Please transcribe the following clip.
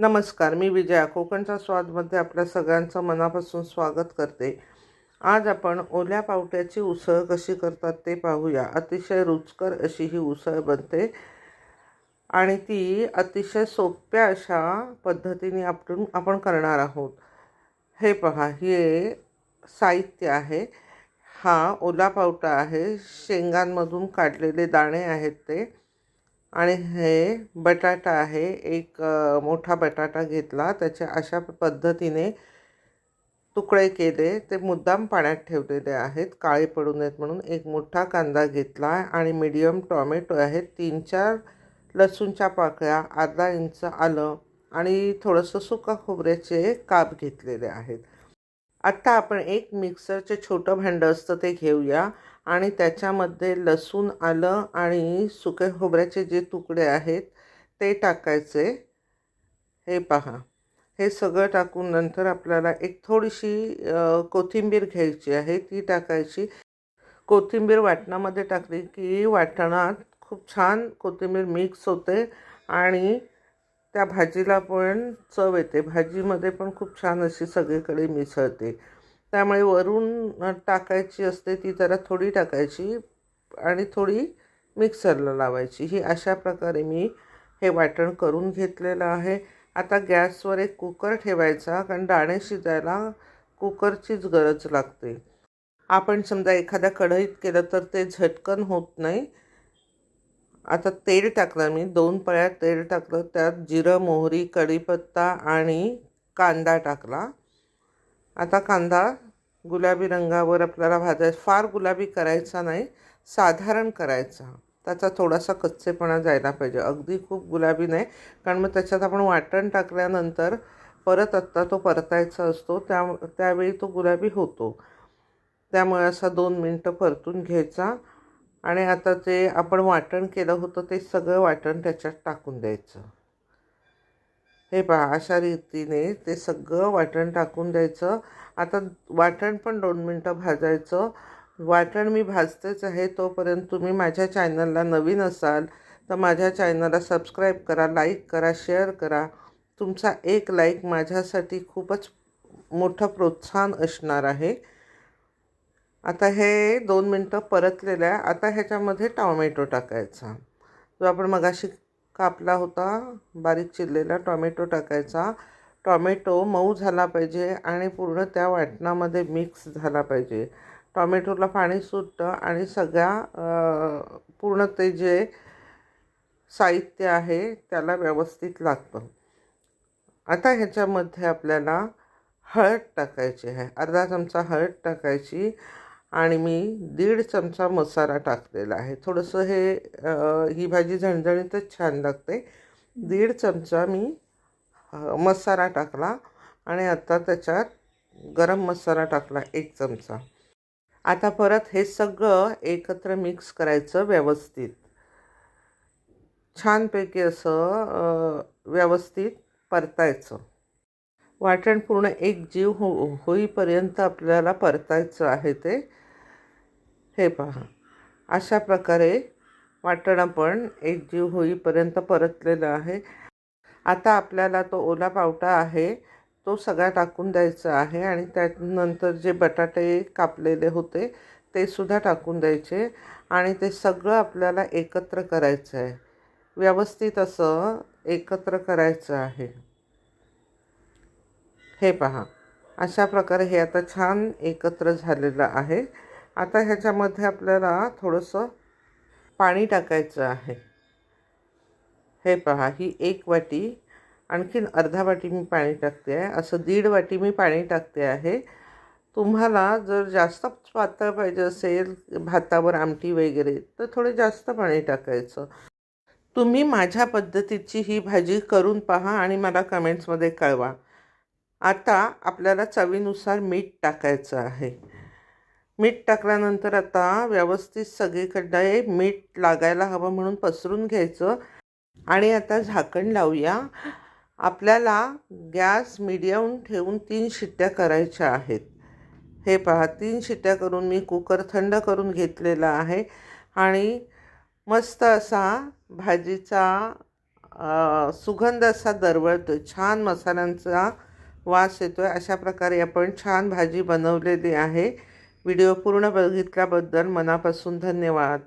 नमस्कार मी विजया. कोकणचा स्वादमध्ये आपल्या सगळ्यांचं मनापासून स्वागत करते. आज आपण ओल्या पावट्याची उसळ कशी करतात ते पाहूया. अतिशय रुचकर अशी ही उसळ बनते आणि ती अतिशय सोप्या अशा पद्धतीने आपण आपण करणार आहोत. हे पहा हे साहित्य आहे. हा ओला पावटा आहे. शेंगांमधून काढलेले दाणे आहेत ते. आणि हे बटाटा आहे एक मोठा बटाटा घेतला. त्याचे अशा पद्धतीने तुकडे केले. ते मुद्दाम पाण्यात ठेवलेले आहेत. काळे पडू नयेत म्हणून एक मोठा कांदा घेतला आणि मीडियम टॉमॅटो आहेत. तीन चार लसूणच्या पाकळ्या अर्धा इंच आलं आणि थोडंसं सुका खोबऱ्याचे काप घेतलेले आहेत. आत्ता आपण एक मिक्सरचे छोटं भांडं असतं ते घेऊया. आणि त्याच्यामध्ये लसूण आलं आणि सुके खोबऱ्याचे जे तुकडे आहेत ते टाकायचे. हे पहा. हे सगळं टाकून नंतर आपल्याला एक थोडीशी कोथिंबीर घ्यायची आहे. ती टाकायची. कोथिंबीर वाटणामध्ये टाकली की वाटणात खूप छान कोथिंबीर मिक्स होते आणि त्या भाजीला पण चव येते. भाजीमध्ये पण खूप छान अशी सगळीकडे मिसळते. त्यामुळे वरून टाकायची असते ती जरा थोडी टाकायची आणि थोडी मिक्सरला लावायची. ही अशा प्रकारे मी हे वाटण करून घेतलेलं आहे. आता गॅसवर एक कुकर ठेवायचा कारण दाणे शिजायला कुकरचीच गरज लागते. आपण समजा एखाद्या कढईत केलं तर ते झटकन होत नाही. आता तेल टाकलं मी दोन पळ्या तेल टाकलं त्यात जिरं मोहरी कढीपत्ता आणि कांदा टाकला. आता कांदा गुलाबी रंगावर आपल्याला भाजायचं फार गुलाबी करायचा नाही साधारण करायचा. त्याचा थोडासा कच्चेपणा जायला पाहिजे. अगदी खूप गुलाबी नाही कारण मग त्याच्यात आपण वाटण टाकल्यानंतर परत आत्ता तो परतायचा असतो त्या त्यावेळी तो गुलाबी होतो. त्यामुळे असा दोन मिनटं परतून घ्यायचा आणि आता जे आपण वाटण केलं होतं ते सगळं वाटण त्याच्यात टाकून द्यायचं. हे पहा अशा रीतीने ते सगळं वाटण टाकून द्यायचं. आता वाटण पण दोन मिनटं भाजायचं. वाटण मी भाजतेच आहे तोपर्यंत तुम्ही माझ्या चॅनलला नवीन असाल तर माझ्या चॅनलला सबस्क्राईब करा लाईक करा शेअर करा. तुमचा एक लाईक माझ्यासाठी खूपच मोठं प्रोत्साहन असणार आहे. आता हे दोन मिनटं परतलेलं आहे आता ह्याच्यामध्ये टॉमॅटो टाकायचा. जो आपण मगाशी कापला होता. बारीक चिरलेला टॉमॅटो टाकायचा. टॉमॅटो मऊ झाला पाहिजे आणि पूर्ण त्या वाटणामध्ये मिक्स झाला पाहिजे. टॉमॅटोला पाणी सुटतं आणि सगळ्या पूर्ण ते जे साहित्य आहे त्याला व्यवस्थित लागतं. आता ह्याच्यामध्ये आपल्याला हळद टाकायची आहे. अर्धा चमचा हळद टाकायची. आणि मी दीड चमचा मसाला टाकलेला आहे. थोडंसं हे ही भाजी झणझणीतच छान लागते. दीड चमचा मी मसाला टाकला आणि आता त्याच्यात गरम मसाला टाकला एक चमचा. आता परत हे सगळं एकत्र मिक्स करायचं व्यवस्थित. छानपैकी असं व्यवस्थित परतायचं. वाटण पूर्ण एक जीव हो होईपर्यंत आपल्याला परतायचं आहे ते. हे पहा. अशा प्रकारे वाटण आपण एक जीव होईपर्यंत परतलेलं आहे. आता आपल्याला तो ओला पावटा आहे तो सगळा टाकून द्यायचा आहे आणि त्यानंतर जे बटाटे कापलेले होते ते सुद्धा टाकून द्यायचे आणि ते सगळं आपल्याला एकत्र करायचं आहे व्यवस्थित असं एकत्र करायचं आहे. हे पहा. अशा प्रकारे हे आता छान एकत्र झालेलं आहे. आता ह्याच्यामध्ये आपल्याला थोडंसं पाणी टाकायचं आहे. हे पहा ही एक वाटी आणखीन अर्धा वाटी मी पाणी टाकते आहे. असं दीड वाटी मी पाणी टाकते आहे. तुम्हाला जर जास्त पातळ पाहिजे असेल भातावर आमटी वगैरे तर थोडे जास्त पाणी टाकायचं. तुम्ही माझ्या पद्धतीची ही भाजी करून पहा आणि मला कमेंट्समध्ये कळवा. आता आपल्याला चवीनुसार मीठ टाकायचं आहे. मीठ टाकल्यानंतर आता व्यवस्थित सगळीकडे मीठ लागायला हवं म्हणून पसरून घ्यायचं. आणि आता झाकण लावूया. आपल्याला गॅस मिडियम ठेवून तीन शिट्ट्या करायच्या आहेत. हे पहा तीन शिट्ट्या करून मी कुकर थंड करून घेतलेला आहे. आणि मस्त असा भाजीचा सुगंध असा दरवळतो छान मसाल्यांचा वास येतो आहे अशा प्रकारे आपण छान भाजी बनवलेली आहे. व्हिडिओ पूर्ण बघितल्याबद्दल मनापासून धन्यवाद.